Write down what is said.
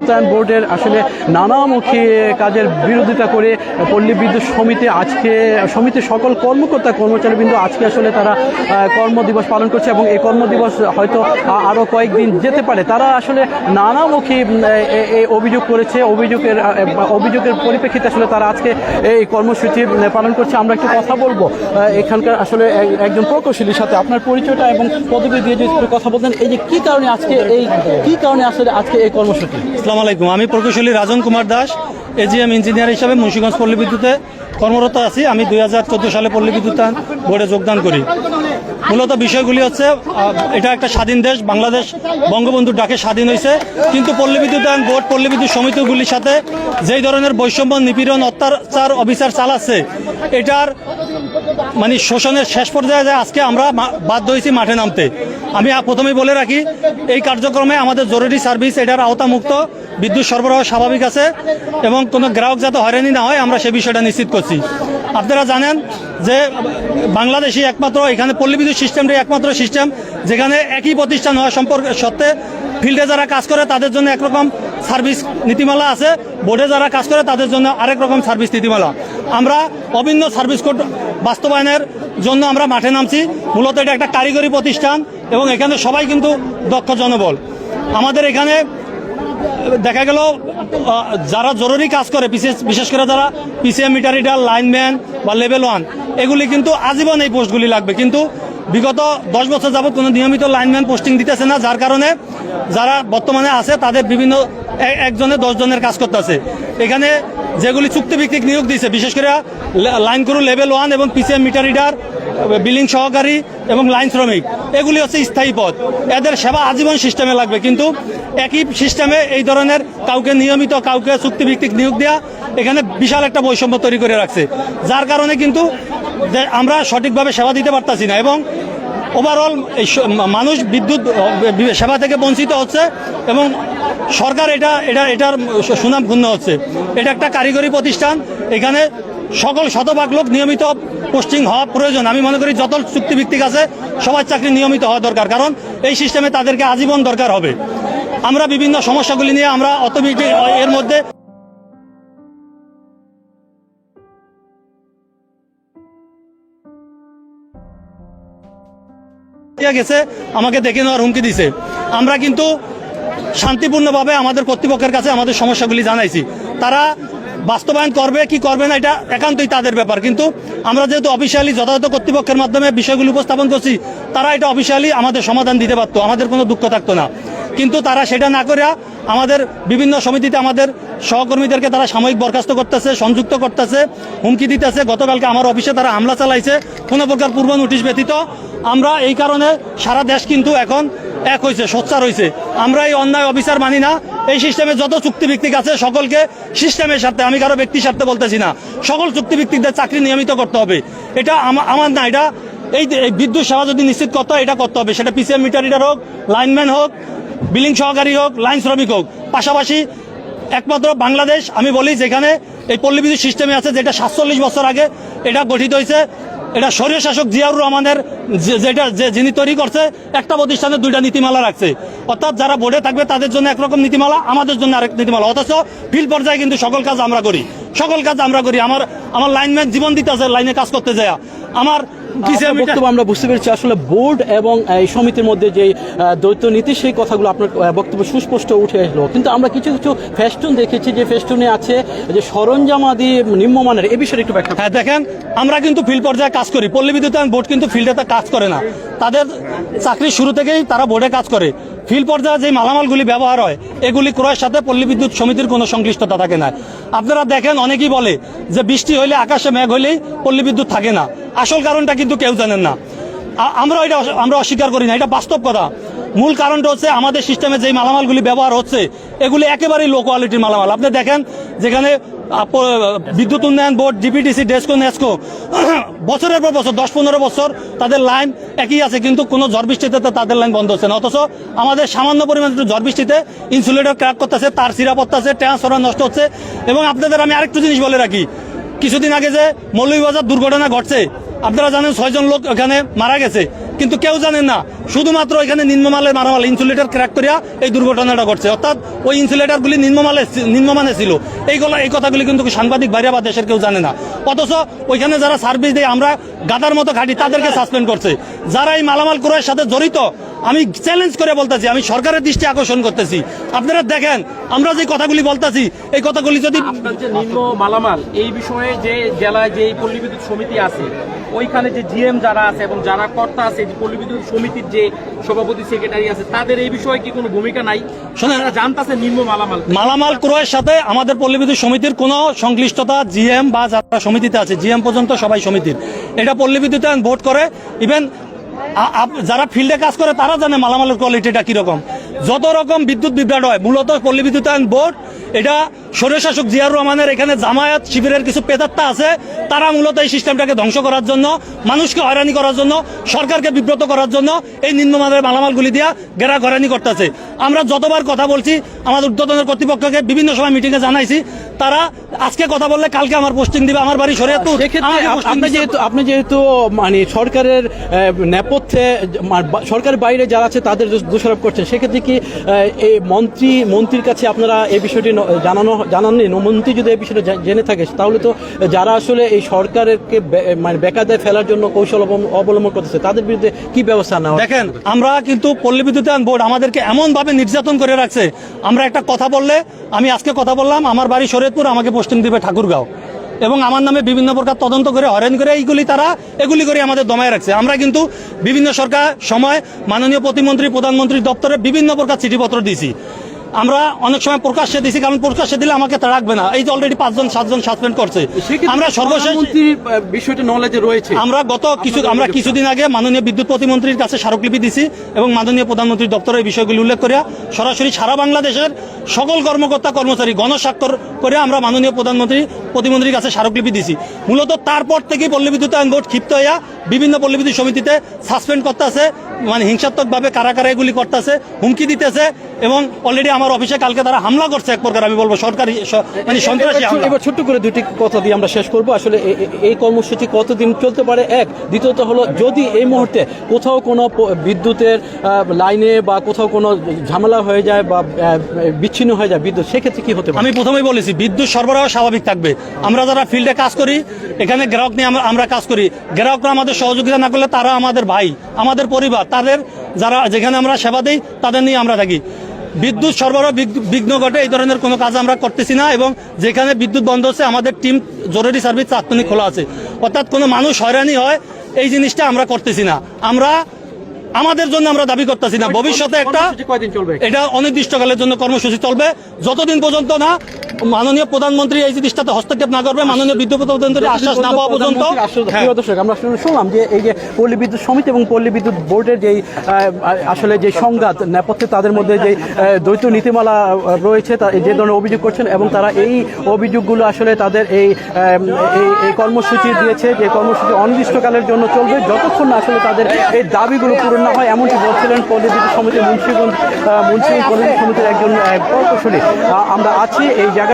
উন্নয়ন বোর্ডের আসলে নানামুখী কাজের বিরোধিতা করে পল্লী বিদ্যুৎ সমিতি আজকে সমিতির সকল কর্মকর্তা কর্মচারীবৃন্দ আজকে আসলে তারা কর্মদিবস পালন করছে এবং এই কর্মদিবস হয়তো আরও কয়েকদিন যেতে পারে। তারা আসলে নানামুখী উম, এ- এ- অভিযোগ করেছে। অভিযোগের অভিযোগের পরিপ্রেক্ষিতে আসলে তারা আজকে এই কর্মসূচি পালন করছে। আমরা একটু কথা বলব। এখানকার আসলে একজন প্রকৌশলীর সাথে আপনার পরিচয়টা এবং পদবি দিয়ে যদি কথা বলতেন এই যে কী কারণে আজকে এই কী কারণে আসলে আজকে এই কর্মসূচি? আসসালামু আলাইকুম। আমি প্রকৌশলী রাজন কুমার দাস এজিএম ইঞ্জিনিয়ার হিসাবে মুন্সিগঞ্জ পল্লী বিদ্যুতে কর্মরত আছি। আমি দুই হাজার চোদ্দ সালে পল্লী বিদ্যুৎ বোর্ডে যোগদান করি। মূলত বিষয়গুলি হচ্ছে এটা একটা স্বাধীন দেশ, বাংলাদেশ বঙ্গবন্ধুর ডাকে স্বাধীন হয়েছে কিন্তু পল্লী বিদ্যুতায়ন বোর্ড, পল্লী বিদ্যুৎ সমিতিগুলির সাথে যেই ধরনের বৈষম্য নিপীড়ন, অত্যাচার, অবিচার চালাচ্ছে, এটার মানে শোষণের শেষ পর্যায়ে যায় আজকে আমরা বাধ্য হয়েছি মাঠে নামতে। আমি প্রথমেই বলে রাখি, এই কার্যক্রমে আমাদের জরুরি সার্ভিস, এটার আওতামুক্ত, বিদ্যুৎ সরবরাহ স্বাভাবিক আছে এবং কোনো গ্রাহক যাতে হয়রানি না হয়, আমরা সে বিষয়টা নিশ্চিত করছি। আপনারা জানেন যে বাংলাদেশি একমাত্র, এখানে পল্লী বিদ্যুৎ সিস্টেমটাই একমাত্র সিস্টেম যেখানে একই প্রতিষ্ঠান হওয়া সম্পর্কে সত্ত্বে ফিল্ডে যারা কাজ করে তাদের জন্য একরকম সার্ভিস নীতিমালা আছে বোর্ডে যারা কাজ করে তাদের জন্য আরেক রকম সার্ভিস নীতিমালা। আমরা অভিন্ন সার্ভিস কোড বাস্তবায়নের জন্য আমরা মাঠে নামছি, মূলত এটা একটা কারিগরি প্রতিষ্ঠান এবং এখানে সবাই কিন্তু দক্ষ জনবল। আমাদের এখানে দেখা গেল যারা জরুরি কাজ করে, বিশেষ বিশেষ করে যারা পিসিএম মিটার লাইনম্যান বা লেভেল ওয়ান এগুলি কিন্তু আজীবন এই পোস্টগুলি লাগবে। কিন্তু বিগত দশ বছর যাবত কোনো নিয়মিত লাইনম্যান পোস্টিং দিতেছে না, যার কারণে যারা বর্তমানে আছে, তাদের বিভিন্ন একজনে দশ জনের কাজ করতেছে। এখানে যেগুলি চুক্তিভিত্তিক নিয়োগ দিয়েছে, বিশেষ করে লাইন ক্রু লেভেল ওয়ান এবং পিসিএম মিটার রিডার বিলিং সহকারী এবং লাইন শ্রমিক, এগুলি হচ্ছে স্থায়ী পদ। এদের সেবা আজীবন সিস্টেমে লাগবে। কিন্তু একই সিস্টেমে এই ধরনের কাউকে নিয়মিত, কাউকে চুক্তিভিত্তিক নিয়োগ দেওয়া এখানে বিশাল একটা বৈষম্য তৈরি করে রাখছে। যার কারণে কিন্তু আমরা সঠিকভাবে সেবা দিতে পারতাছি না এবং ওভারঅল এই মানুষ বিদ্যুৎ সেবা থেকে বঞ্চিত হচ্ছে এবং সরকার এটা এটা, এটার সুনাম ক্ষুণ্ণ হচ্ছে। এটা একটা কারিগরি প্রতিষ্ঠান, এখানে সকল শতভাগ লোক নিয়মিত পোস্টিং হওয়া প্রয়োজন। আমি মনে করি যত চুক্তিভিত্তিক আছে, সবার চাকরি নিয়মিত হওয়া দরকার, কারণ এই সিস্টেমে তাদেরকে আজীবন দরকার হবে। আমরা বিভিন্ন সমস্যাগুলি নিয়ে আমরা অটোমেটিক এর মধ্যে গেছে, আমাকে দেখে নেওয়ার হুমকি দিছে। আমরা কিন্তু শান্তিপূর্ণভাবে আমাদের কর্তৃপক্ষের কাছে আমাদের সমস্যাগুলি জানাইছি। তারা বাস্তবায়ন করবে, কি করবে না, এটা একান্তই তাদের ব্যাপার। কিন্তু আমরা যেহেতু অফিসিয়ালি যথাযথ কর্তৃপক্ষের মাধ্যমে বিষয়গুলি উপস্থাপন করছি, তারা এটা অফিসিয়ালি আমাদের সমাধান দিতে পারতো, আমাদের কোনো দুঃখ থাকতো না। কিন্তু তারা সেটা না করে আমাদের বিভিন্ন সমিতিতে আমাদের সহকর্মীদেরকে তারা সাময়িক বরখাস্ত করতেছে, সংযুক্ত করতেছে, হুমকি দিতেছে। গতকালকে আমার অফিসে তারা হামলা চালাইছে। কোনো প্রকার পূর্ব নোটিশ ব্যতীত আমরা এই কারণে সারা দেশ কিন্তু এখন এক হয়েছে সোচ্চার হয়েছে আমরা এই অন্যায় অফিসার মানি না। এই সিস্টেমে যত চুক্তিভিত্তিক আছে, সকলকে সিস্টেমের স্বার্থে, আমি কারও ব্যক্তির স্বার্থে বলতেছি না। সকল চুক্তিভিত্তিকদের চাকরি নিয়মিত করতে হবে। এটা আমার না, এটা এই বিদ্যুৎ সেবা যদি নিশ্চিত করতে হয়, এটা করতে হবে। সেটা পিসিএম মিটার রিডার হোক লাইনম্যান হোক বিলিং সহকারী হোক লাইন শ্রমিক হোক। পাশাপাশি একমাত্র বাংলাদেশ, আমি বলি যেখানে এই পল্লী বিদ্যুৎ সিস্টেমে আছে, যেটা সাতচল্লিশ বছর আগে এটা গঠিত হয়েছে এটা শরীর শাসক জিয়াউর রহমানের যেটা যে যিনি তৈরি করছে, একটা প্রতিষ্ঠানে দুইটা নীতিমালা রাখছে। অর্থাৎ যারা বোর্ডে থাকবে, তাদের জন্য একরকম নীতিমালা, আমাদের জন্য আরেক নীতিমালা। অথচ ফিল্ড পর্যায়ে কিন্তু সকল কাজ আমরা করি। সকল কাজ আমরা করি। আমার আমার লাইনম্যান জীবন দিতে আছে লাইনে কাজ করতে যায়। আমার বক্তব্য আমরা বুঝতে পেরেছি। আসলে বোর্ড এবং এই সমিতির মধ্যে যে দ্বৈত নীতি সেই কথাগুলো আপনার বক্তব্য সুস্পষ্ট উঠে আসলো কিন্তু আমরা কিছু কিছু ফেস্টুন দেখেছি যে ফেস্টুনে আছে যে সরঞ্জামাদি নিম্নমানের এ বিষয়ে একটু ব্যাখ্যা হ্যাঁ দেখেন আমরা কিন্তু ফিল্ড পর্যায়ে কাজ করি। পল্লী বিদ্যুতায়ন বোর্ড কিন্তু ফিল্ডে কাজ করে না। তাদের চাকরি শুরু থেকেই তারা বোর্ডে কাজ করে। ফিল্ড পর্যায়ে যে মালামালগুলি ব্যবহার হয়, এগুলি ক্রয়ের সাথে পল্লী বিদ্যুৎ সমিতির কোনো সংশ্লিষ্টতা থাকে না। আপনারা দেখেন, অনেকেই বলে যে বৃষ্টি হইলে আকাশে মেঘ হইলেই পল্লী বিদ্যুৎ থাকে না। আসল কারণটা কিন্তু কেউ জানেন না। আমরা এটা আমরা অস্বীকার করি না। এটা বাস্তব কথা। মূল কারণটা হচ্ছে আমাদের সিস্টেমে যেই মালামালগুলি ব্যবহার হচ্ছে, এগুলি একেবারেই লো কোয়ালিটির মালামাল। আপনি দেখেন, যেখানে বিদ্যুৎ উন্নয়ন বোর্ড ডিপিটিসি ডেস্কো নেস্কো বছরের পর বছর, দশ পনেরো বছর তাদের লাইন একই আছে, কিন্তু কোনো ঝড় বৃষ্টিতে তাদের লাইন বন্ধ হচ্ছে না। অথচ আমাদের সামান্য পরিমাণে একটু ঝড় বৃষ্টিতে ইনসুলেটর ক্র্যাক করতেছে, তার সিরা পড়তেছে ট্রান্সফরমার নষ্ট হচ্ছে। এবং আপনাদের আমি আরেকটু জিনিস বলে রাখি, কিছুদিন আগে যে মৌলভীবাজার দুর্ঘটনা ঘটছে, আপনারা জানেন ছয়জন লোক ওখানে মারা গেছে। কিন্তু কেউ জানে না। শুধুমাত্র এখানে নিম্নমালের মারামাল ইনসুলেটর ক্র্যাক করিয়া এই দুর্ঘটনাটা ঘটছে। অর্থাৎ ওই ইনসুলেটরগুলি নিম্নমালে নিম্নমানে ছিল। এইগুলো এই কথাগুলি কিন্তু সাংবাদিক বাইরে বা দেশের কেউ জানে না। অথচ ওইখানে যারা সার্ভিস দেয়, আমরা গাদার মতো ঘাটি তাদেরকে সাসপেন্ড করছে। যারা এই মালামাল ক্রয়ের সাথে জড়িত আমি চ্যালেঞ্জ করে বলতেছি আমি সরকারের দৃষ্টি আকর্ষণ করতেছি। আপনারা দেখেন আমরা যে কথাগুলি বলতেছি এই কথাগুলি যদি নিম্ন মালামাল এই বিষয়ে যে জেলায় যে পল্লী বিদ্যুৎ সমিতি আছে ওইখানে যে জিএম যারা আছে এবং যারা কর্তা আছে যে পল্লী বিদ্যুৎ সমিতির যে সভাপতি সেক্রেটারি আছে তাদের এই বিষয়ে কি কোনো ভূমিকা নাই? শোনেন- জানতাছে নিম্ন মালামাল। মালামাল ক্রয়ের সাথে আমাদের পল্লীবিদ্যুৎ সমিতির কোনো সংশ্লিষ্টতা জিএম বা যারা সমিতিতে আছে জিএম পর্যন্ত সবাই সমিতির। এটা পল্লী বিদ্যুতায়ন বোর্ড করে ইভেন যারা ফিল্ডে কাজ করে তারা জানে মালামালের কোয়ালিটিটা কীরকম। যত রকম বিদ্যুৎ বিভ্রাট হয় মূলত পল্লী বিদ্যুতায়ন বোর্ড এটা স্বৈরশাসক জিয়াউর রহমানের এখানে জামায়াত শিবিরের কিছু পেতাত্তা আছে তারা মূলত এই সিস্টেমটাকে ধ্বংস করার জন্য মানুষকে হয়রানি করার জন্য সরকারকে বিব্রত করার জন্য এই নিম্নমানের মালামালগুলি দিয়া গেরা ঘরানি করতেছে। আমরা যতবার কথা বলছি আমাদের উদ্বোধনের কর্তৃপক্ষকে বিভিন্ন সময় মিটিংয়ে জানাইছি তারা আজকে কথা বললে কালকে আমার পোস্টিং দিবে আমার বাড়ি আপ- আপনি যেহেতু আপনি যেহেতু মানে সরকারের নেপথ্যে সরকারের বাইরে যারা আছে তাদের দোষ- দোষারোপ করছেন। সেক্ষেত্রে কি এই মন্ত্রী, মন্ত্রীর কাছে আপনারা এই বিষয়টি জানানো, জানাননি? মন্ত্রী যদি এই বিষয়টা জেনে থাকে, তাহলে তো যারা আসলে এই সরকারকে মানে বেকায়দায় ফেলার জন্য কৌশল অবলম্বন- করতেছে, তাদের বিরুদ্ধে কি ব্যবস্থা নেওয়া দেখেন, আমরা কিন্তু পল্লী বিদ্যুতায়ন বোর্ড আমাদেরকে এমন ভাবে নির্যাতন করে রাখছে। আমরা একটা কথা বললে, আমি আজকে কথা বললাম, আমার বাড়ি শরীয়তপুর, আমাকে পোস্টিং দিবে ঠাকুরগাঁও। এবং আমার নামে বিভিন্ন প্রকার তদন্ত করে হরেন করে এইগুলি তারা, এগুলি করে আমাদের দমায় রাখছে। আমরা কিন্তু বিভিন্ন সরকার, সময়, মাননীয় প্রতিমন্ত্রী, প্রধানমন্ত্রীর দপ্তরে বিভিন্ন প্রকার চিঠিপত্র দিয়েছি। আমরা অনেক সময় প্রকাশ্যে দিছি কারণ প্রকাশ্যে দিলে আমাকে তা রাখবে না। এই যে অলরেডি পাঁচজন সাতজন সাসপেন্ড করছে। আমরা সর্বশেষ বিষয়টি নলেজে রয়েছে। আমরা গত কিছু আমরা কিছুদিন আগে মাননীয় বিদ্যুৎ প্রতিমন্ত্রীর কাছে স্মারকলিপি দিছি এবং মাননীয় প্রধানমন্ত্রীর দপ্তরে এই বিষয়গুলি উল্লেখ করিয়া সরাসরি সারা বাংলাদেশের সকল কর্মকর্তা কর্মচারী গণস্বাক্ষর করে আমরা মাননীয় প্রধানমন্ত্রী প্রতিমন্ত্রীর কাছে স্মারকলিপি দিছি। মূলত তারপর থেকেই পল্লী বিদ্যুতায়ন বোর্ড ক্ষিপ্ত হইয়া বিভিন্ন পল্লী বিদ্যুৎ সমিতিতে সাসপেন্ড করতেছে মানে হিংসাত্মকভাবে কারা কারা এগুলি করতেছে হুমকি দিতেছে এবং অলরেডি আমার অফিসে কালকে তারা হামলা করছে এক প্রকার আমি বলব সরকারি মানে সন্ত্রাসী এবার ছোট্ট করে দুটি কথা দিয়ে আমরা শেষ করব। আসলে এই কর্মসূচি কতদিন চলতে পারে? এক দ্বিতীয়ত হলো যদি এই মুহূর্তে কোথাও কোনো বিদ্যুতের লাইনে বা কোথাও কোনো ঝামেলা হয়ে যায় বা বিচ্ছিন্ন হয়ে যায় বিদ্যুৎ সেক্ষেত্রে কি হতে পারে? আমি প্রথমেই বলেছি বিদ্যুৎ সরবরাহ স্বাভাবিক থাকবে। আমরা যারা ফিল্ডে কাজ করি এখানে গ্রাহক নিয়ে আমরা কাজ করি। গ্রাহকরা আমাদের সহযোগিতা না করলে তারা আমাদের ভাই আমাদের পরিবার তাদের যারা যেখানে আমরা সেবা দিই তাদের নিয়ে আমরা থাকি। বিদ্যুৎ সরবরাহ বিঘ্ন- ঘটে এই ধরনের কোনো কাজ আমরা করতেছি না এবং যেখানে বিদ্যুৎ বন্ধ হচ্ছে আমাদের টিম জরুরি সার্ভিস তাৎক্ষণিক খোলা আছে। অর্থাৎ কোনো মানুষ হয়রানি হয় এই জিনিসটা আমরা করতেছি না। আমরা আমাদের জন্য আমরা দাবি করতেছি না। ভবিষ্যতে একটা এটা অনির্দিষ্টকালের জন্য কর্মসূচি চলবে। যতদিন পর্যন্ত না মাননীয় প্রধানমন্ত্রী এই জিনিসটাতে হস্তক্ষেপ না করবে মাননীয় বিদ্যুৎ প্রধানমন্ত্রীর আশ্বাস না পাওয়া পর্যন্ত। হ্যাঁ। দর্শক, আমরা শুন- শুনলাম যে এই যে পল্লী বিদ্যুৎ সমিতি এবং পল্লী বিদ্যুৎ বোর্ডের যেই আসলে যে সংঘাত নেপথ্যে তাদের মধ্যে যে দ্বৈত নীতিমালা রয়েছে তা যে ধরনের অভিযোগ করছেন এবং তারা এই অভিযোগগুলো আসলে তাদের এই এই- কর্মসূচি দিয়েছে যে কর্মসূচি অনির্দিষ্টকালের জন্য চলবে যতক্ষণ না আসলে তাদের এই দাবিগুলো পূরণ না হয় এমনটি বলছিলেন পল্লী বিদ্যুৎ সমিতি মুন্সিগঞ্জ মুন্সিগঞ্জ পল্লী সমিতির একজন প্রকৌশলী আমরা আছি এই জায়গায়।